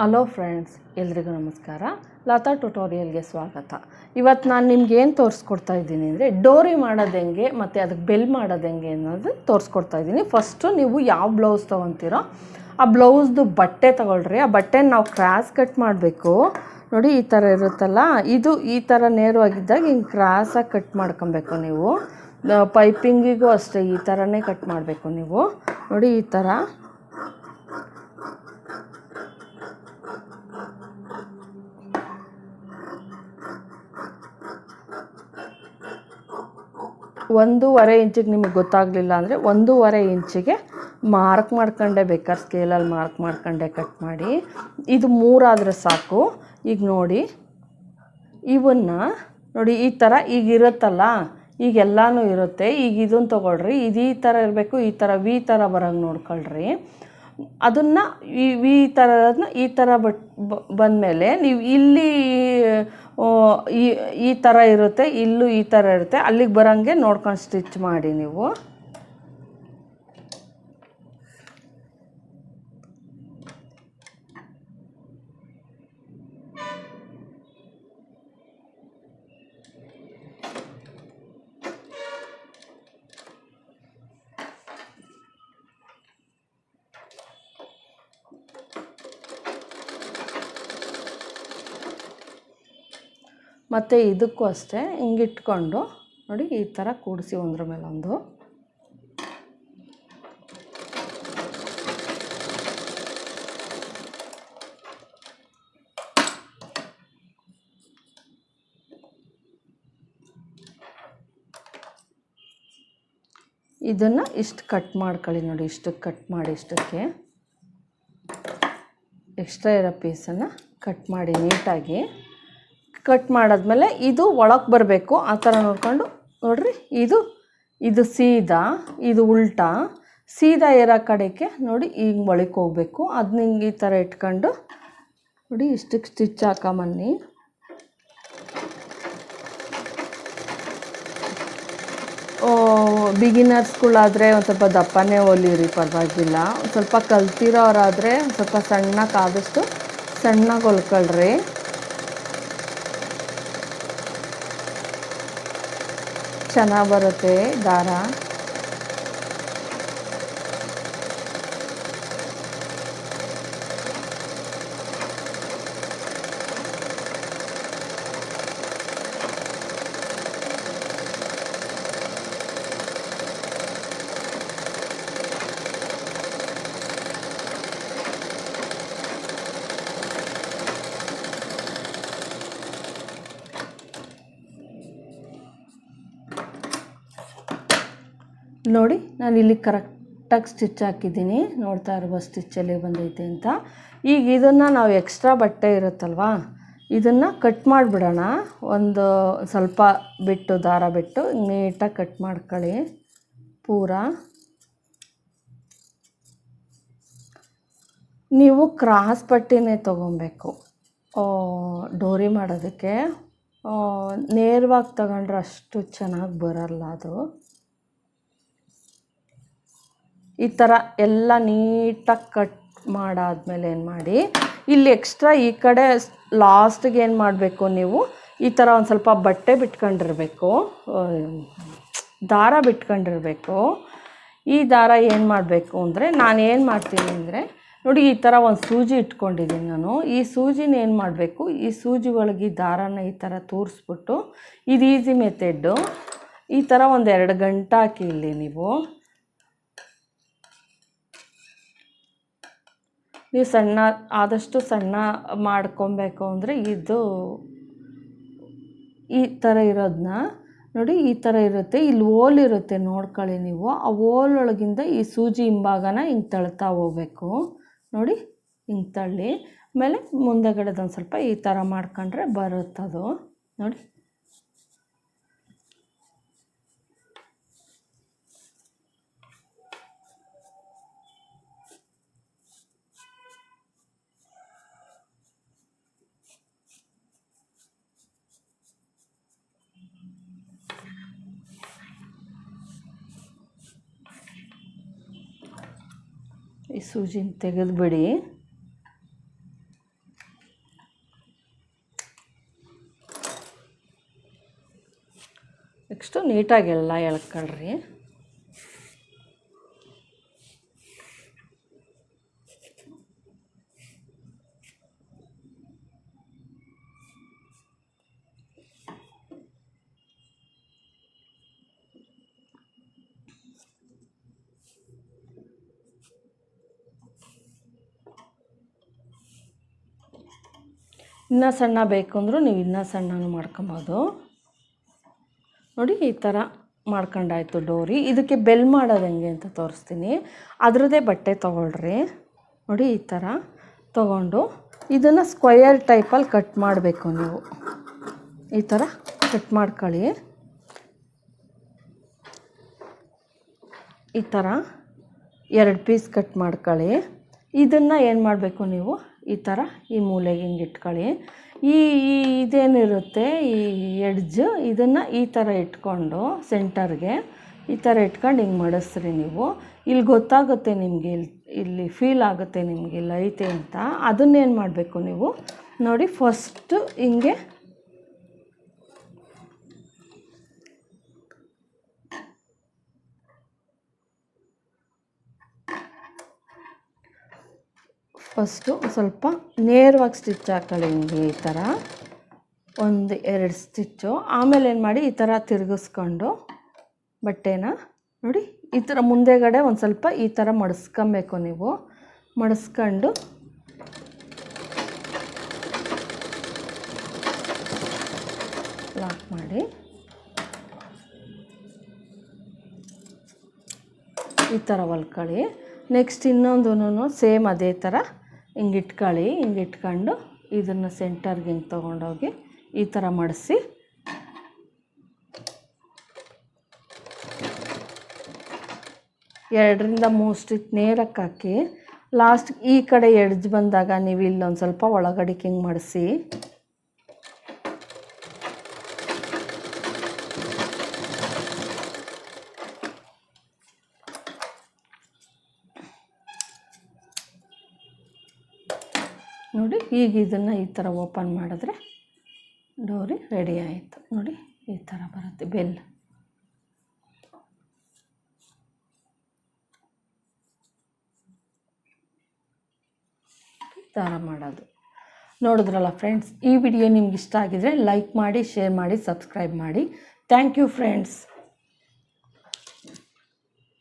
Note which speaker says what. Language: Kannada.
Speaker 1: ಹಲೋ ಫ್ರೆಂಡ್ಸ್ ಎಲ್ರಿಗೂ ನಮಸ್ಕಾರ. ಲತಾ ಟ್ಯುಟೋರಿಯಲ್ಗೆ ಸ್ವಾಗತ. ಇವತ್ತು ನಾನು ನಿಮ್ಗೆ ಏನು ತೋರಿಸ್ಕೊಡ್ತಾ ಇದ್ದೀನಿ ಅಂದರೆ ಡೋರಿ ಮಾಡೋದು ಹೆಂಗೆ ಮತ್ತು ಅದಕ್ಕೆ ಬೆಲ್ ಮಾಡೋದು ಹೆಂಗೆ ಅನ್ನೋದು ತೋರಿಸ್ಕೊಡ್ತಾ ಇದ್ದೀನಿ. ಫಸ್ಟು ನೀವು ಯಾವ ಬ್ಲೌಸ್ ತೊಗೊತೀರೋ ಆ ಬ್ಲೌಸ್ದು ಬಟ್ಟೆ ತೊಗೊಳ್ರಿ. ಆ ಬಟ್ಟೆನ ನಾವು ಕ್ರಾಸ್ ಕಟ್ ಮಾಡಬೇಕು. ನೋಡಿ, ಈ ಥರ ಇರುತ್ತಲ್ಲ? ಇದು ಈ ಥರ ನೇರವಾಗಿದ್ದಾಗ ಹಿಂಗೆ ಕ್ರಾಸಾಗಿ ಕಟ್ ಮಾಡ್ಕೊಬೇಕು ನೀವು. ಪೈಪಿಂಗಿಗೂ ಅಷ್ಟೇ ಈ ಥರನೇ ಕಟ್ ಮಾಡಬೇಕು ನೀವು. ನೋಡಿ, ಈ ಥರ ಒಂದೂವರೆ ಇಂಚಿಗೆ ನಿಮಗೆ ಗೊತ್ತಾಗಲಿಲ್ಲ ಅಂದರೆ ಒಂದೂವರೆ ಇಂಚಿಗೆ ಮಾರ್ಕ್ ಮಾಡ್ಕೊಂಡೆ ಬೇಕಾದ್ರೆ ಸ್ಕೇಲಲ್ಲಿ ಮಾರ್ಕ್ ಮಾಡ್ಕೊಂಡೆ ಕಟ್ ಮಾಡಿ. ಇದು ಮೂರಾದರೆ ಸಾಕು. ಈಗ ನೋಡಿ, ಇವನ್ನು ನೋಡಿ, ಈ ಥರ ಈಗ ಇರುತ್ತಲ್ಲ, ಈಗ ಎಲ್ಲಾನು ಇರುತ್ತೆ. ಈಗ ಇದನ್ನು ತೊಗೊಳ್ರಿ, ಇದು ಈ ಥರ ಇರಬೇಕು, ಈ ಥರ ವಿ ಥರ ಬರೋಂಗೆ ನೋಡ್ಕೊಳ್ರಿ. ಅದನ್ನು ಈ ವಿ ಥರ ಈ ಥರ ಬಟ್ ಬಂದಮೇಲೆ ನೀವು ಇಲ್ಲಿ ಈ ಈ ಥರ ಇರುತ್ತೆ ಇಲ್ಲೂ ಈ ಥರ ಇರುತ್ತೆ ಅಲ್ಲಿಗೆ ಬರೋಂಗೆ ನೋಡ್ಕೊಂಡು ಸ್ಟಿಚ್ ಮಾಡಿ ನೀವು. ಮತ್ತು ಇದಕ್ಕೂ ಅಷ್ಟೇ ಹಿಂಗಿಟ್ಕೊಂಡು ನೋಡಿ ಈ ಥರ ಕೂಡಿಸಿ ಒಂದ್ರ ಮೇಲೆ ಒಂದು ಇದನ್ನು ಇಷ್ಟು ಕಟ್ ಮಾಡ್ಕೊಳ್ಳಿ ನೋಡಿ ಇಷ್ಟಕ್ಕೆ ಕಟ್ ಮಾಡಿ, ಇಷ್ಟಕ್ಕೆ. ಎಕ್ಸ್ಟ್ರಾ ಇರೋ ಪೀಸನ್ನು ಕಟ್ ಮಾಡಿ ನೀಟಾಗಿ. ಕಟ್ ಮಾಡಾದ್ಮೇಲೆ ಇದು ಒಳಗೆ ಬರಬೇಕು. ಆ ಥರ ನೋಡ್ಕೊಂಡು ನೋಡ್ರಿ, ಇದು ಇದು ಸೀದಾ, ಇದು ಉಲ್ಟಾ. ಸೀದಾ ಇರೋ ಕಡೆಗೆ ನೋಡಿ ಈಗ ಒಳಕ್ಕೆ ಹೋಗಬೇಕು. ಅದನ್ನ ಹಿಂಗೆ ಈ ಥರ ಇಟ್ಕೊಂಡು ನೋಡಿ ಇಷ್ಟಕ್ಕೆ ಸ್ಟಿಚ್ ಹಾಕೊಂಬನ್ನಿ. ಬಿಗಿನರ್ಸ್ಗಳಾದರೆ ಒಂದು ಸ್ವಲ್ಪ ದಪ್ಪನೇ ಹೊಲಿರಿ, ಪರವಾಗಿಲ್ಲ. ಸ್ವಲ್ಪ ಕಲ್ತಿರೋರಾದರೆ ಸ್ವಲ್ಪ ಸಣ್ಣಕ್ಕೆ ಆದಷ್ಟು ಸಣ್ಣಗೆ ಹೊಲ್ಕೊಳ್ರಿ. ಚೆನ್ನಾಗಿ ಬರುತ್ತೆ ದಾರ. ನೋಡಿ, ನಾನು ಇಲ್ಲಿ ಕರೆಕ್ಟಾಗಿ ಸ್ಟಿಚ್ ಹಾಕಿದ್ದೀನಿ. ನೋಡ್ತಾ ಇರುವ ಸ್ಟಿಚ್ಚಲ್ಲಿ ಬಂದೈತೆ ಅಂತ. ಈಗ ಇದನ್ನು ನಾವು ಎಕ್ಸ್ಟ್ರಾ ಬಟ್ಟೆ ಇರುತ್ತಲ್ವಾ, ಇದನ್ನು ಕಟ್ ಮಾಡಿಬಿಡೋಣ. ಒಂದು ಸ್ವಲ್ಪ ಬಿಟ್ಟು, ದಾರ ಬಿಟ್ಟು ನೀಟಾಗಿ ಕಟ್ ಮಾಡ್ಕೊಳ್ಳಿ. ಪೂರ. ನೀವು ಕ್ರಾಸ್ ಪಟ್ಟಿನೇ ತೊಗೊಬೇಕು. ಡೋರಿ ಮಾಡೋದಕ್ಕೆ. ನೇರವಾಗಿ ತಗೊಂಡ್ರೆ ಅಷ್ಟು ಚೆನ್ನಾಗಿ ಬರಲ್ಲ ಅದು. ಈ ಥರ ಎಲ್ಲ ನೀಟಾಗಿ ಕಟ್ ಮಾಡಾದ್ಮೇಲೆ ಏನು ಮಾಡಿ, ಇಲ್ಲಿ ಎಕ್ಸ್ಟ್ರಾ ಈ ಕಡೆ ಲಾಸ್ಟಿಗೆ ಏನು ಮಾಡಬೇಕು ನೀವು, ಈ ಥರ ಒಂದು ಸ್ವಲ್ಪ ಬಟ್ಟೆ ಬಿಟ್ಕೊಂಡಿರಬೇಕು ದಾರ ಬಿಟ್ಕೊಂಡಿರಬೇಕು. ಈ ದಾರ ಏನು ಮಾಡಬೇಕು ಅಂದರೆ, ನಾನು ಏನು ಮಾಡ್ತೀನಿ ಅಂದರೆ, ನೋಡಿ ಈ ಥರ ಒಂದು ಸೂಜಿ ಇಟ್ಕೊಂಡಿದ್ದೀನಿ ನಾನು. ಈ ಸೂಜಿನ ಏನು ಮಾಡಬೇಕು, ಈ ಸೂಜಿ ಒಳಗೆ ದಾರನ ಈ ಥರ ತೋರಿಸ್ಬಿಟ್ಟು, ಇದು ಈಸಿ ಮೆಥೆಡ್ಡು ಈ ಥರ ಒಂದು ಎರಡು ಗಂಟೆ ಹಾಕಿ ಇಲ್ಲಿ ನೀವು ನೀವು ಸಣ್ಣ, ಆದಷ್ಟು ಸಣ್ಣ ಮಾಡ್ಕೊಬೇಕು ಅಂದರೆ ಇದು ಈ ಥರ ಇರೋದನ್ನ ನೋಡಿ, ಈ ಥರ ಇರುತ್ತೆ. ಇಲ್ಲಿ ಓಲ್ ಇರುತ್ತೆ, ನೋಡ್ಕೊಳ್ಳಿ ನೀವು. ಆ ಓಲ್ ಒಳಗಿಂದ ಈ ಸೂಜಿ ಹಿಂಭಾಗನ ಹಿಂಗೆ ತಳ್ತಾ ಹೋಗ್ಬೇಕು. ನೋಡಿ, ಹಿಂಗೆ ತಳ್ಳಿ. ಆಮೇಲೆ ಮುಂದೆಗಡೆದೊಂದು ಸ್ವಲ್ಪ ಈ ಥರ ಮಾಡ್ಕೊಂಡ್ರೆ ಬರುತ್ತದು. ನೋಡಿ. ಈ ಸೂಜಿನ ತೆಗೆದುಬಿಡಿ. ನೆಕ್ಸ್ಟು ನೀಟಾಗಿ ಎಲ್ಲ ಎಳ್ಕೊಳ್ರಿ. ಇನ್ನೂ ಸಣ್ಣ ಬೇಕು ಅಂದರೂ ನೀವು ಇನ್ನೂ ಸಣ್ಣನೂ ಮಾಡ್ಕೊಬೋದು. ನೋಡಿ, ಈ ಥರ ಮಾಡ್ಕೊಂಡಾಯ್ತು ಡೋರಿ. ಇದಕ್ಕೆ ಬೆಲ್ ಮಾಡೋದು ಹೆಂಗೆ ಅಂತ ತೋರಿಸ್ತೀನಿ. ಅದರದ್ದೇ ಬಟ್ಟೆ ತೊಗೊಳ್ರಿ. ನೋಡಿ, ಈ ಥರ ತೊಗೊಂಡು ಇದನ್ನು ಸ್ಕ್ವಯರ್ ಟೈಪಲ್ಲಿ ಕಟ್ ಮಾಡಬೇಕು ನೀವು. ಈ ಥರ ಕಟ್ ಮಾಡ್ಕೊಳ್ಳಿ. ಈ ಥರ ಎರಡು ಪೀಸ್ ಕಟ್ ಮಾಡ್ಕೊಳ್ಳಿ. ಇದನ್ನು ಏನು ಮಾಡಬೇಕು ನೀವು? ಈ ಥರ ಈ ಮೂಲೆಗೆ ಹಿಂಗೆ ಇಟ್ಕೊಳ್ಳಿ. ಈ ಈ ಇದೇನಿರುತ್ತೆ? ಈ ಎಡ್ಜ್ ಇದನ್ನು ಈ ಥರ ಇಟ್ಕೊಂಡು ಸೆಂಟರ್ಗೆ ಈ ಥರ ಇಟ್ಕೊಂಡು ಹಿಂಗೆ ಮಡಿಸ್ರಿ ನೀವು. ಇಲ್ಲಿ ಗೊತ್ತಾಗುತ್ತೆ ನಿಮಗೆ ಇಲ್ಲಿ ಇಲ್ಲಿ ಫೀಲ್ ಆಗುತ್ತೆ ನಿಮಗೆ ಲೈತೆ ಅಂತ. ಅದನ್ನೇನು ಮಾಡಬೇಕು ನೀವು? ನೋಡಿ ಫಸ್ಟು ಹಿಂಗೆ ಫಸ್ಟು ಸ್ವಲ್ಪ ನೇರವಾಗಿ ಸ್ಟಿಚ್ ಹಾಕೊಳ್ಳಿ ಹಿಂಗೆ ಈ ಥರ. ಒಂದು ಎರಡು ಸ್ಟಿಚ್ಚು. ಆಮೇಲೆ ಏನು ಮಾಡಿ ಈ ಥರ ತಿರುಗಿಸ್ಕೊಂಡು ಬಟ್ಟೆನ ನೋಡಿ ಈ ಥರ ಮುಂದೆಗಡೆ ಒಂದು ಸ್ವಲ್ಪ ಈ ಥರ ಮಡಿಸ್ಕೊಬೇಕು ನೀವು. ಮಡಿಸ್ಕೊಂಡು ಲಾಕ್ ಮಾಡಿ. ಈ ಥರ ಹೊಲ್ಕೊಳ್ಳಿ. ನೆಕ್ಸ್ಟ್ ಇನ್ನೊಂದು ಸೇಮ್ ಅದೇ ಥರ ಹಿಂಗೆ ಇಟ್ಕೊಳ್ಳಿ ಹಿಂಗೆ ಇಟ್ಕೊಂಡು ಇದನ್ನು ಸೆಂಟರ್ಗೆ ಹಿಂಗೆ ತೊಗೊಂಡೋಗಿ ಈ ಥರ ಮಡಿಸಿ. ಎರಡರಿಂದ ಮೂರು ಸ್ಟಿಚ್ ನೇರಕ್ಕೆ ಹಾಕಿ, ಲಾಸ್ಟ್ ಈ ಕಡೆ ಎಡ್ಜ್ ಬಂದಾಗ ನೀವು ಇಲ್ಲೊಂದು ಸ್ವಲ್ಪ ಒಳಗಡೆಗೆ ಹಿಂಗೆ ಮಡಿಸಿ. ನೋಡಿ ಈಗ ಇದನ್ನು ಈ ಥರ ಓಪನ್ ಮಾಡಿದ್ರೆ ಡೋರಿ ರೆಡಿ ಆಯಿತು. ನೋಡಿ ಈ ಥರ ಬರುತ್ತೆ ಬೆಲ್. ಈ ಥರ ಮಾಡೋದು. ನೋಡಿದ್ರಲ್ಲ ಫ್ರೆಂಡ್ಸ್ ಈ ವಿಡಿಯೋ ನಿಮ್ಗೆ ಇಷ್ಟ ಆಗಿದರೆ ಲೈಕ್ ಮಾಡಿ ಶೇರ್ ಮಾಡಿ ಸಬ್ಸ್ಕ್ರೈಬ್ ಮಾಡಿ. Thank you friends